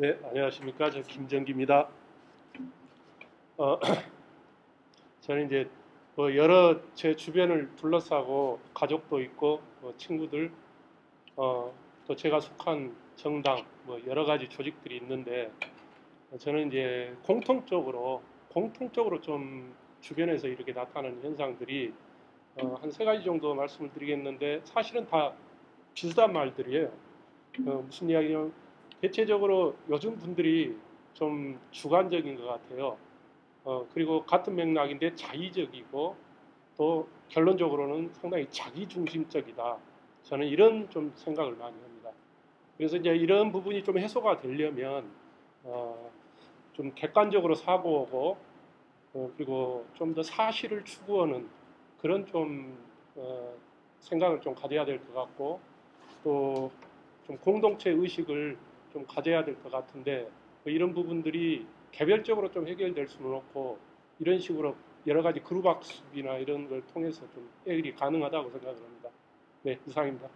네, 안녕하십니까. 저 김정기입니다. 어, 저는 이제 뭐 여러 제 주변을 둘러싸고 가족도 있고 뭐 친구들 어, 또 제가 속한 정당 뭐 여러 가지 조직들이 있는데 저는 이제 공통적으로 공통적으로 좀 주변에서 이렇게 나타나는 현상들이 어, 한 세 가지 정도 말씀을 드리겠는데 사실은 다 비슷한 말들이에요. 어, 무슨 이야기냐면 대체적으로 요즘 분들이 좀 주관적인 것 같아요. 어, 그리고 같은 맥락인데 자의적이고 또 결론적으로는 상당히 자기중심적이다. 저는 이런 좀 생각을 많이 합니다. 그래서 이제 이런 부분이 좀 해소가 되려면 어, 좀 객관적으로 사고하고 어, 그리고 좀 더 사실을 추구하는 그런 좀 어, 생각을 좀 가져야 될 것 같고 또 좀 공동체 의식을 좀 가져야 될 것 같은데 뭐 이런 부분들이 개별적으로 좀 해결될 수는 없고 이런 식으로 여러 가지 그룹 학습이나 이런 걸 통해서 좀 해결이 가능하다고 생각을 합니다. 네, 이상입니다.